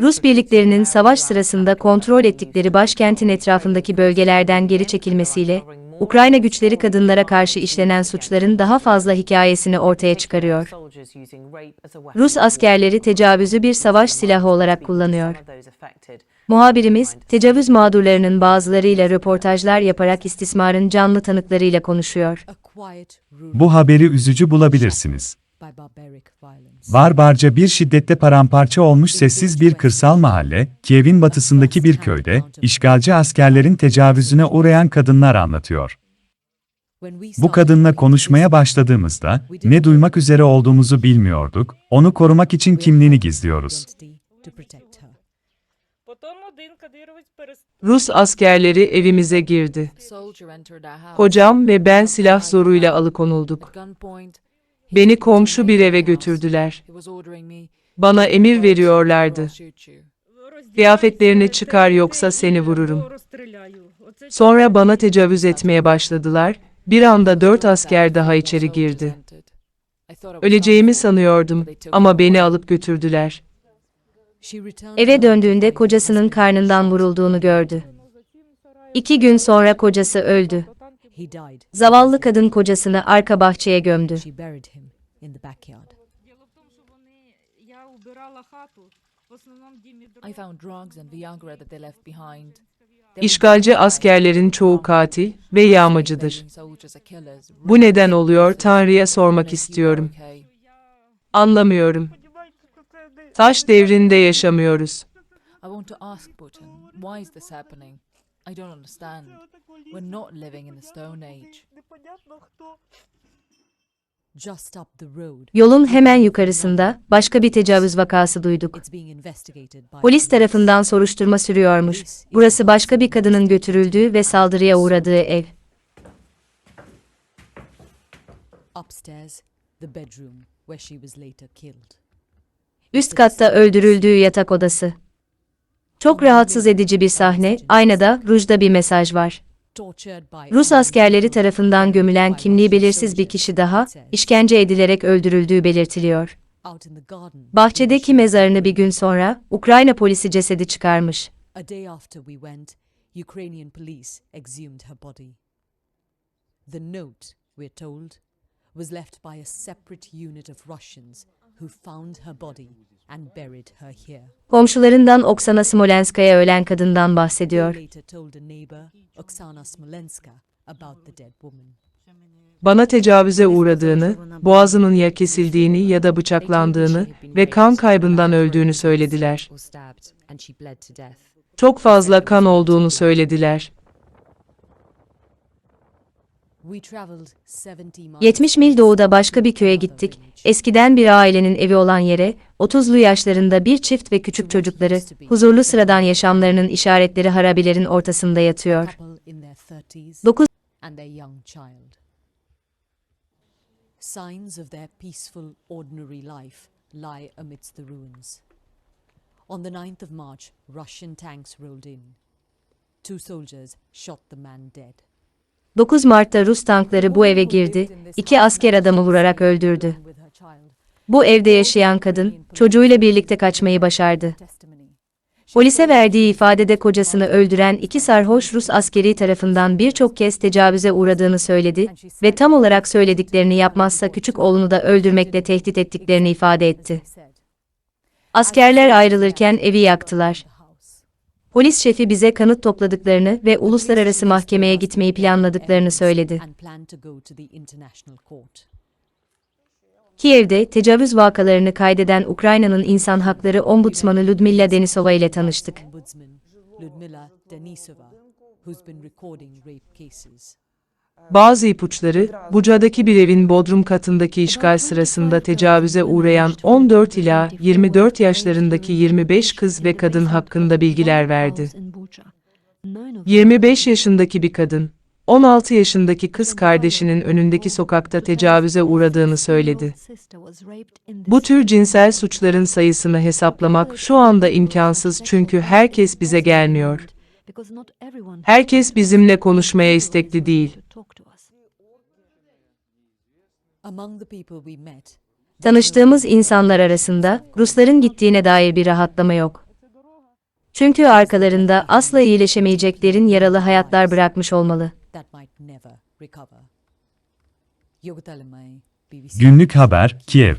Rus birliklerinin savaş sırasında kontrol ettikleri başkentin etrafındaki bölgelerden geri çekilmesiyle, Ukrayna güçleri kadınlara karşı işlenen suçların daha fazla hikayesini ortaya çıkarıyor. Rus askerleri tecavüzü bir savaş silahı olarak kullanıyor. Muhabirimiz, tecavüz mağdurlarının bazılarıyla röportajlar yaparak istismarın canlı tanıklarıyla konuşuyor. Bu haberi üzücü bulabilirsiniz. Barbarca bir şiddetle paramparça olmuş sessiz bir kırsal mahalle, Kiev'in batısındaki bir köyde, işgalci askerlerin tecavüzüne uğrayan kadınlar anlatıyor. Bu kadınla konuşmaya başladığımızda, ne duymak üzere olduğumuzu bilmiyorduk, onu korumak için kimliğini gizliyoruz. Rus askerleri evimize girdi. Hocam ve ben silah zoruyla alıkonulduk. Beni komşu bir eve götürdüler. Bana emir veriyorlardı. Kıyafetlerini çıkar yoksa seni vururum. Sonra bana tecavüz etmeye başladılar. Bir anda dört asker daha içeri girdi. Öleceğimi sanıyordum ama beni alıp götürdüler. Eve döndüğünde kocasının karnından vurulduğunu gördü. İki gün sonra kocası öldü. Zavallı kadın kocasını arka bahçeye gömdü. İşgalci askerlerin çoğu katil ve yağmacıdır. Bu neden oluyor Tanrı'ya sormak istiyorum. Anlamıyorum. Taş devrinde yaşamıyoruz. We're not living in the Stone Age. Just up the road, Yolun hemen yukarısında başka bir tecavüz vakası duyduk. Polis tarafından soruşturma sürüyormuş. Burası başka bir kadının götürüldüğü ve saldırıya uğradığı ev. upstairs, the bedroom where she was later killed. Üst katta öldürüldüğü yatak odası. Çok rahatsız edici bir sahne, aynada, rujda bir mesaj var. Rus askerleri tarafından gömülen kimliği belirsiz bir kişi daha, işkence edilerek öldürüldüğü belirtiliyor. Bahçedeki mezarını bir gün sonra, Ukrayna polisi cesedi çıkarmış. Ukrainian police exhumed her body. The note, we're told, was left by a separate unit of Russians who found her body and buried her here. Komşularından Oksana Smolenskaya ölen kadından They bahsediyor. later told a neighbor, Oksana Smolenska, about the dead woman. Bana tecavüze uğradığını, boğazının ya kesildiğini ya da bıçaklandığını ve kan kaybından öldüğünü söylediler. Çok fazla kan olduğunu söylediler. We traveled 70 miles 70 mil doğuda başka bir köye gittik. Eskiden bir ailenin evi olan yere, 30'lu yaşlarında bir çift ve küçük çocukları, huzurlu sıradan yaşamlarının işaretleri harabelerin ortasında yatıyor. couple in their 30s 9 and their young child. Signs of their peaceful, ordinary life lie amidst the ruins. On the 9th of March, Russian tanks rolled in. Two soldiers shot the man dead. 9 Mart'ta Rus tankları bu eve girdi, iki asker adamı vurarak öldürdü. Bu evde yaşayan kadın, çocuğuyla birlikte kaçmayı başardı. Polise verdiği ifadede kocasını öldüren iki sarhoş Rus askeri tarafından birçok kez tecavüze uğradığını söyledi ve tam olarak söylediklerini yapmazsa küçük oğlunu da öldürmekle tehdit ettiklerini ifade etti. Askerler ayrılırken evi yaktılar. Polis şefi bize kanıt topladıklarını ve uluslararası mahkemeye gitmeyi planladıklarını söyledi. Kiev'de tecavüz vakalarını kaydeden Ukrayna'nın insan hakları ombudsmanı Ludmila Denisova ile tanıştık. Bazı ipuçları, Buca'daki bir evin bodrum katındaki işgal sırasında tecavüze uğrayan 14 ila 24 yaşlarındaki 25 kız ve kadın hakkında bilgiler verdi. 25 yaşındaki bir kadın, 16 yaşındaki kız kardeşinin önündeki sokakta tecavüze uğradığını söyledi. Bu tür cinsel suçların sayısını hesaplamak şu anda imkansız çünkü herkes bize gelmiyor. Herkes bizimle konuşmaya istekli değil. Tanıştığımız insanlar arasında Rusların gittiğine dair bir rahatlama yok. Çünkü arkalarında asla iyileşemeyecek derin yaralı hayatlar bırakmış olmalı. Günlük haber, Kiev.